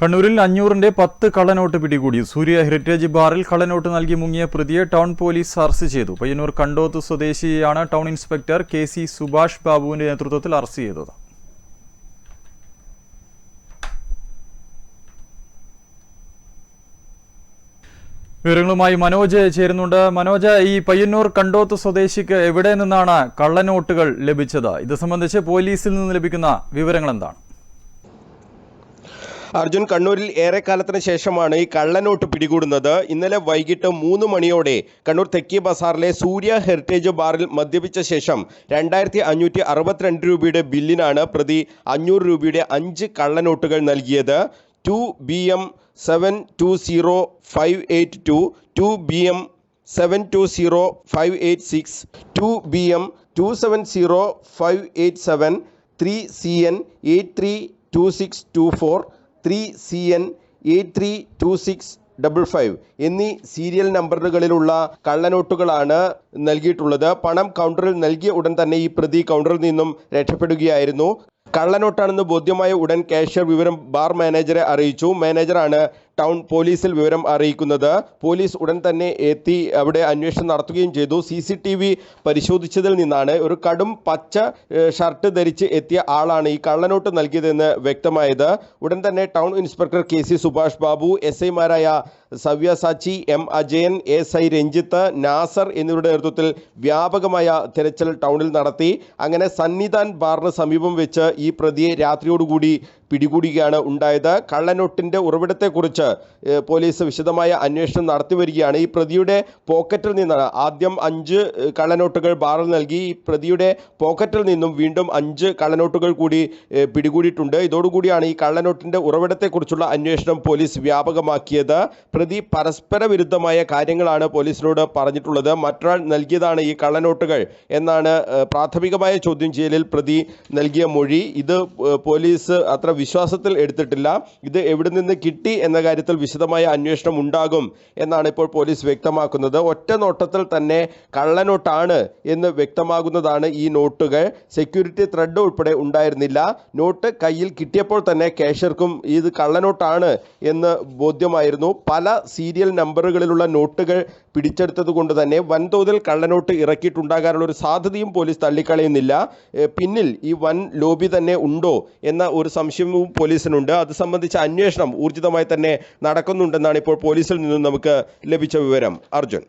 കണ്ണൂരിൽ അഞ്ഞൂറിന്റെ പത്ത് കള്ളനോട്ട് പിടികൂടി. സൂര്യ ഹെറിറ്റേജ് ബാറിൽ കള്ളനോട്ട് നൽകി മുങ്ങിയ പ്രതിയെ ടൗൺ പോലീസ് അറസ്റ്റ് ചെയ്തു. Payyanur Kandoth സ്വദേശിയെയാണ് town inspector K C Subhash ബാബുവിന്റെ നേതൃത്വത്തിൽ അറസ്റ്റ് ചെയ്തത്. വിവരങ്ങളുമായി മനോജ് ചേരുന്നുണ്ട്. മനോജ് ഈ പയ്യന്നൂർ കണ്ടോത്ത് സ്വദേശിക്ക് എവിടെ നിന്നാണ് കള്ളനോട്ടുകൾ ലഭിച്ചത്? ഇത് സംബന്ധിച്ച് പോലീസിൽ നിന്ന് ലഭിക്കുന്ന വിവരങ്ങൾ എന്താണ് അർജുൻ കണ്ണൂരിൽ ഏറെക്കാലത്തിന് ശേഷമാണ് ഈ കള്ളനോട്ട് പിടികൂടുന്നത്. ഇന്നലെ വൈകിട്ട് മൂന്ന് മണിയോടെ കണ്ണൂർ തെക്കി ബസാറിലെ സൂര്യ ഹെറിറ്റേജ് ബാറിൽ മദ്യപിച്ച ശേഷം രണ്ടായിരത്തി അഞ്ഞൂറ്റി അറുപത്തിരണ്ട് രൂപയുടെ ബില്ലിനാണ് പ്രതി അഞ്ഞൂറ് രൂപയുടെ അഞ്ച് കള്ളനോട്ടുകൾ നൽകിയത്. Two B M seven two zero five eight two two B M seven two zero five eight six two B M two seven zero five eight seven three C N eight three two six two four three C N eight three two six double five എന്നീ serial നമ്പറുകളിലുള്ള കള്ളനോട്ടുകളാണ് നൽകിയിട്ടുള്ളത്. പണം കൗണ്ടറിൽ നൽകിയ ഉടൻ തന്നെ ഈ പ്രതി കൗണ്ടറിൽ നിന്നും രക്ഷപ്പെടുകയായിരുന്നു. കള്ളനോട്ടാണെന്ന് ബോധ്യമായ ഉടൻ കാഷ്യർ വിവരം ബാർ മാനേജറെ അറിയിച്ചു. മാനേജറാണ് ടൗൺ പോലീസിൽ വിവരം അറിയിക്കുന്നത് പോലീസ് ഉടൻ തന്നെ എത്തി അവിടെ അന്വേഷണം നടത്തുകയും ചെയ്തു. സി സി ടി വി പരിശോധിച്ചതിൽ നിന്നാണ് ഒരു കടും പച്ച ഷർട്ട് ധരിച്ച് എത്തിയ ആളാണ് ഈ കള്ളനോട്ട് നൽകിയതെന്ന് വ്യക്തമായത്. ഉടൻ തന്നെ town inspector K C Subhash Babu S ഐമാരായ Savyasachi M Ajayan S I Ranjith Nasar എന്നിവരുടെ നേതൃത്വത്തിൽ വ്യാപകമായ തിരച്ചിൽ ടൗണിൽ നടത്തി. അങ്ങനെ സന്നിധാൻ ബാറിന് സമീപം വെച്ച് ഈ പ്രതിയെ രാത്രിയോടുകൂടി പിടികൂടുകയാണ് ഉണ്ടായത്. കള്ളനോട്ടിന്റെ ഉറവിടത്തെക്കുറിച്ച് പോലീസ് വിശദമായ അന്വേഷണം നടത്തി വരികയാണ് ഈ പ്രതിയുടെ പോക്കറ്റിൽ നിന്നാണ് ആദ്യം അഞ്ച് കള്ളനോട്ടുകൾ ബാറിൽ നൽകി. ഈ പ്രതിയുടെ പോക്കറ്റിൽ നിന്നും വീണ്ടും അഞ്ച് കള്ളനോട്ടുകൾ കൂടി പിടികൂടിയിട്ടുണ്ട്. ഇതോടുകൂടിയാണ് ഈ കള്ളനോട്ടിന്റെ ഉറവിടത്തെക്കുറിച്ചുള്ള അന്വേഷണം പോലീസ് വ്യാപകമാക്കിയത്. പ്രതി പരസ്പര വിരുദ്ധമായ കാര്യങ്ങളാണ് പോലീസിനോട് പറഞ്ഞിട്ടുള്ളത്. മറ്റൊരാൾ നൽകിയതാണ് ഈ കള്ളനോട്ടുകൾ എന്നാണ് പ്രാഥമികമായ ചോദ്യം ചെയ്യലിൽ പ്രതി നൽകിയ മൊഴി. ഇത് പോലീസ് അത്ര വിശ്വാസത്തിൽ എടുത്തിട്ടില്ല. ഇത് എവിടെ നിന്ന് കിട്ടി എന്ന കാര്യത്തിൽ വിശദമായ അന്വേഷണം ഉണ്ടാകും എന്നാണ് ഇപ്പോൾ പോലീസ് വ്യക്തമാക്കുന്നത്. ഒറ്റ നോട്ടത്തിൽ തന്നെ കള്ളനോട്ടാണ് എന്ന് വ്യക്തമാകുന്നതാണ് ഈ നോട്ടുകൾ. സെക്യൂരിറ്റി ത്രെഡ് ഉൾപ്പെടെ ഉണ്ടായിരുന്നില്ല. നോട്ട് കയ്യിൽ കിട്ടിയപ്പോൾ തന്നെ കാഷ്യർക്കും ഇത് കള്ളനോട്ടാണ് എന്ന് ബോധ്യമായിരുന്നു. പല സീരിയൽ നമ്പറുകളിലുള്ള നോട്ടുകൾ പിടിച്ചെടുത്തത് തന്നെ വൻതോതിൽ കള്ളനോട്ട് ഇറക്കിയിട്ടുണ്ടാകാനുള്ള ഒരു സാധ്യതയും പോലീസ് തള്ളിക്കളയുന്നില്ല. പിന്നിൽ ഈ വൻ ലോബി തന്നെ ഉണ്ടോ എന്ന ഒരു സംശയവും പോലീസിനുണ്ട്. അത് സംബന്ധിച്ച അന്വേഷണം ഊർജിതമായി തന്നെ നടക്കുന്നുണ്ടെന്നാണ് ഇപ്പോൾ പോലീസിൽ നിന്നും നമുക്ക് ലഭിച്ച വിവരം. അർജുൻ.